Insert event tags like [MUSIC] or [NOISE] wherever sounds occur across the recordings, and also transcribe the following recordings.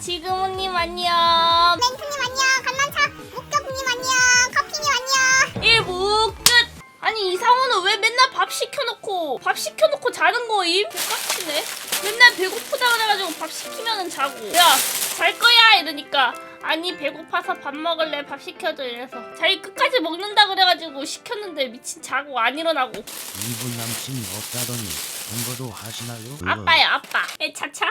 지금은님 안녕. 멘트님 안녕 관람차 목격님 안녕 커피님 안녕 일부 끝. 아니 이상호는 왜 맨날 밥 시켜놓고 밥 시켜놓고 자는 거임? 똑같이네. 맨날 배고프다 그래가지고 밥 시키면은 자고. 야 잘 거야 이러니까 아니 배고파서 밥 먹을래 밥 시켜줘 이래서 자기 끝까지 먹는다 그래가지고 시켰는데 미친 자고 안 일어나고 이분 남친 없다더니 본거도 하시나요? 아빠야 아빠. 에 차차.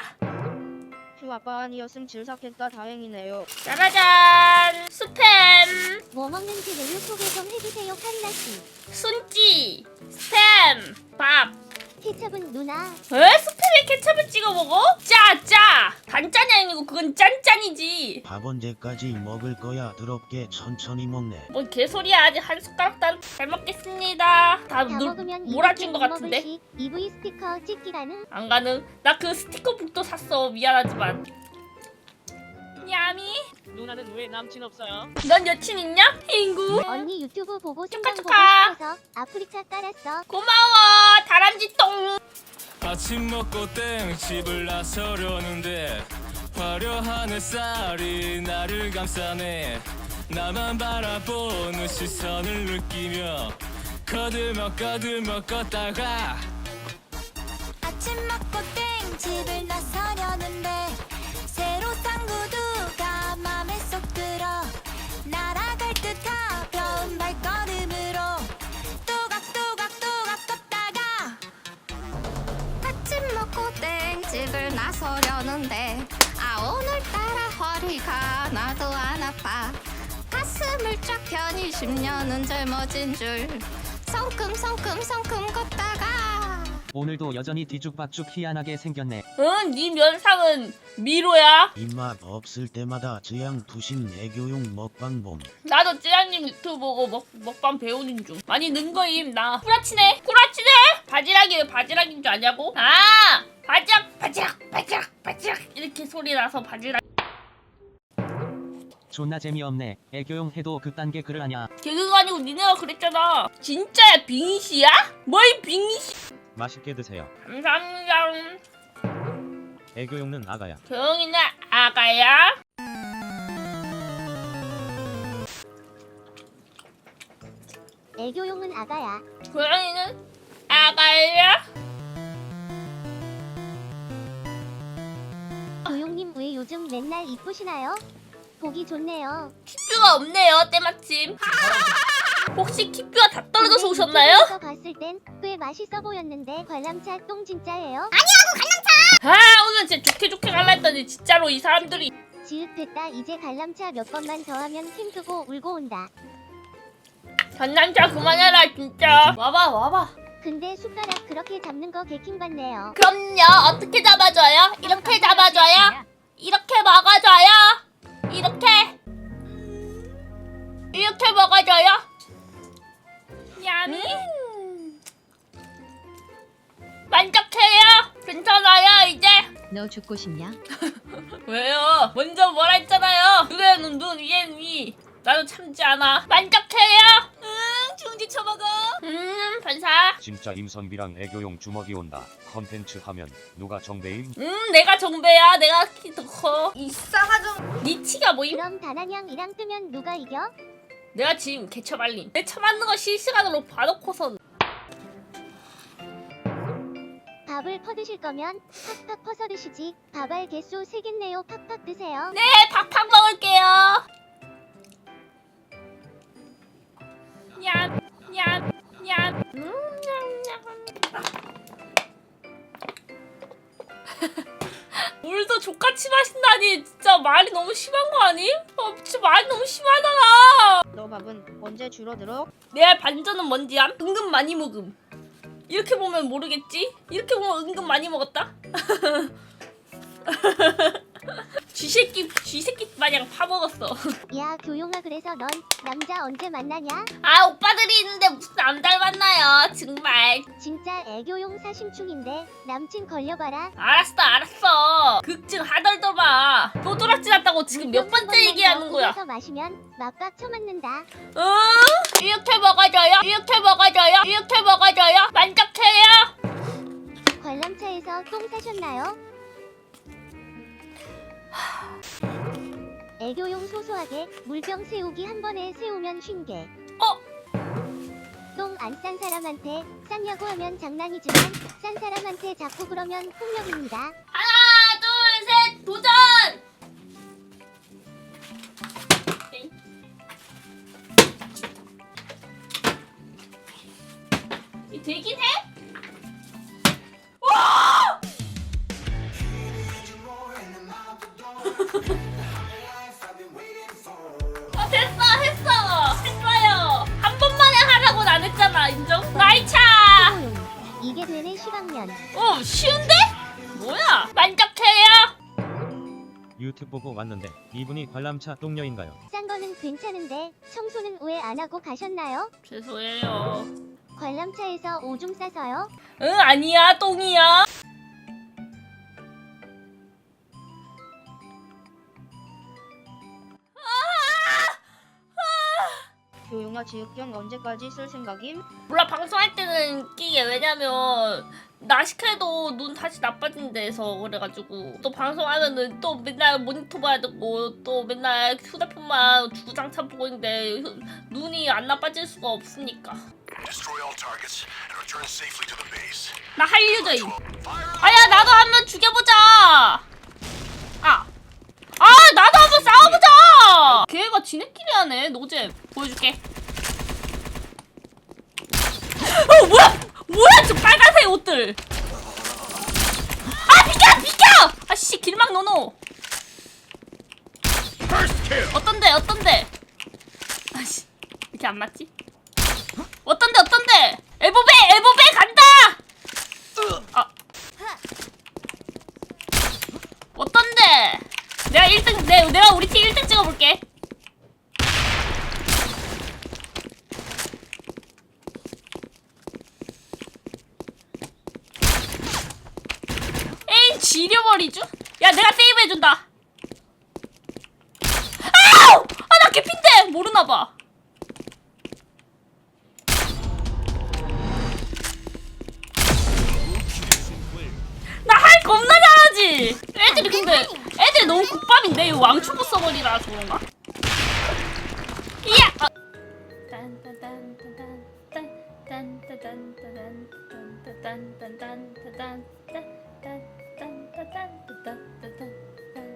휴 아빠 아니었음 질삭했다. 다행이네요. 짜라잔! 스팸! 뭐 먹는 지 메뉴 소개 좀 해주세요 칸나씨. 순찌! 스팸! 밥. 케첩은 누나 에? 스팸에 케첩을 찍어 먹어? 짜, 짜! 단짠이 아니고 그건 짠짠이지. 밥 언제까지 먹을 거야? 더럽게 천천히 먹네. 뭔 개소리야. 아직 한 숟가락도 안... 잘 먹겠습니다. 다다 누, 먹으면 몰아준 것 같은데? EV 스티커 찍기 가능 안 가능. 나 그 스티커 북도 샀어. 미안하지만. 야미? 누나는 왜 남친 없어요? 넌 여친 있냐? 흰구? 언니 유튜브 보고 생방 보고 축하. 아프리카 깔았어 고마워. 다람쥐 똥. 아침 먹고 땡 집을 나서려는데 화려한 햇살이 나를 감싸네 나만 바라보는 시선을 느끼며 거들먹 거들먹 걷다가 아침 먹고 땡 집을 나서려는데 나서려는데 아 오늘따라 허리가 나도 안 아파 가슴을 쫙 펴니 10년은 젊어진 줄 성큼 성큼 성큼 걷다가 오늘도 여전히 뒤죽박죽 희한하게 생겼네. 응, 네 면상은 미로야. 입맛 없을 때마다 저양 두신 애교용 먹방 봄. 나도 찌양님 유튜브 보고 먹, 먹방 배우는 중. 많이 는 거임, 나. 꾸라치네? 꾸라치네? 바지락이 왜 바지락인 줄 아냐고? 아! 바지락, 바지락, 바지락, 바지락. 이렇게 소리 나서 바지락. 존나 재미없네. 애교용 해도 그딴 게 글을 하냐. 개그가 아니고 니네가 그랬잖아. 진짜야, 빙시야? 뭘 빙시? 맛있게 드세요. 감사합니다. 애교용은 아가야. 조용히나 아가야. 애교용은 아가야 고양이는 아가야. 맨날 이쁘시나요? 보기 좋네요 키뷰가 없네요, 때마침. [LAUGHS] 혹시 키뷰가 다 떨어져서 근데 오셨나요? 유튜브에서 봤을 땐 꽤 맛있어 보였는데 관람차 똥 진짜예요? 아, 오늘 진짜 좋게 좋게 갈라 했더니 진짜로 이 사람들이 지읒 됐다 이제 관람차 몇 번만 더 하면 힘주고 울고 온다 전남자 그만해라 진짜 와봐 와봐 근데 숟가락 그렇게 잡는 거 개킹 받네요 그럼요 어떻게 잡아줘요? 이렇게 잡아줘요? 이렇게 먹어줘요? 이렇게 이렇게 먹어줘요? 야미 만족해요? 괜찮아요 이제? 너 죽고 싶냐? [LAUGHS] 왜요? 먼저 뭐라 했잖아요 눈에는 눈 위에는 위 나도 참지 않아 만족해요? 응 중지 쳐먹어 음 반사 진짜 임선비랑 애교용 주먹이 온다. 컨텐츠 하면 누가 정배임? 음 내가 정배야 내가 키 더 커. 이 싸가정 니 치가 뭐임? 그럼 다나냥이랑 뜨면 누가 이겨? 내가 지금 개처 말림 내 처맞는 거 실시간으로 봐놓고선 밥을 퍼드실 거면 팍팍 퍼서 드시지 밥알 개수 세겠네요 팍팍 드세요 네 팍팍 먹을게요 냠 냠냠 음, 물도 족같이 마신다니 진짜 말이 너무 심한 거 아님? 어 진짜 말이 너무 심하잖아 너 밥은 언제 줄어들어? 내 반전은 뭔지암? 은근 많이 먹음. 이렇게 보면 모르겠지? 이렇게 보면 은근 많이 먹었다? [LAUGHS] 쥐새끼, 쥐새끼 마냥 파먹었어. 야 교용아 그래서 넌 남자 언제 만나냐? 아, 오빠들이 있는데 무슨 남자를 만나요, 정말. 진짜 애교용 사심충인데 남친 걸려봐라 알았어, 알았어. 극진 하덜더마. 또도락질 했다고 지금 몇 번째 얘기하는 거야? 서 마시면 맞박 쳐맞는다 응? 이렇게 먹어줘요? 이렇게 먹어줘요? 이렇게 먹어줘요? 만족해요? 관람차에서 똥 사셨나요? 애교용 소소하게 물병 세우기 한 번에 세우면 쉰게. 어? 똥 안 싼 사람한테 쌌냐고 하면 장난이지만 싼 사람한테 자꾸 그러면 폭력입니다. 하나, 둘, 셋, 도전! 이 되긴 해? 아 됐어 했어 했어요 한 번만에 하라고 안 했잖아 인정? 나이차 이게 되네 시방년. 어 쉬운데? 뭐야 만족해요? 유튜브 보고 왔는데 이분이 관람차 똥녀인가요? 싼 거는 괜찮은데 청소는 왜 안 하고 가셨나요? 죄송해요 관람차에서 오줌 싸서요? 응 아니야 똥이야 교용아 지읒경 언제까지 쓸 생각임? 몰라 방송할 때는 끼게. 왜냐면 나식해도 눈 다시 나빠진대서 그래가지고. 또 방송하면은 또 맨날 모니터 봐야 되고 또 맨날 휴대폰만 주구장창 보고 있는데 휴- 눈이 안 나빠질 수가 없으니까. Destroy all targets and return safely to the base. 나 한류저임 아야 나도 한번 죽여보자. 아! 아 나도 한번 싸워보자! 걔가 지네끼리 하네 노제 보여줄게 어 뭐야 뭐야 저 빨간색 옷들. 아 비켜 비켜! 아씨 길막 노노. 어떤데 어떤데? 아씨 이렇게 안 맞지? 어떤데 어떤데 에보베 에보베 간다 아. 어떤데? 내가 1등, 내, 내가 우리 팀 1등 찍어볼게. 에이, 지려버리죠? 야, 내가 세이브 해준다. 아우! 아, 나 개핀데! 모르나봐. 나 할 겁나 잘하지. 애들이 근데 애들이 너무 국밥인데 이 왕초보 서버리라 그런가? 이야. 아. 딴딴딴딴딴딴딴딴딴딴딴딴딴딴딴딴딴 따단 따단 따단 따단.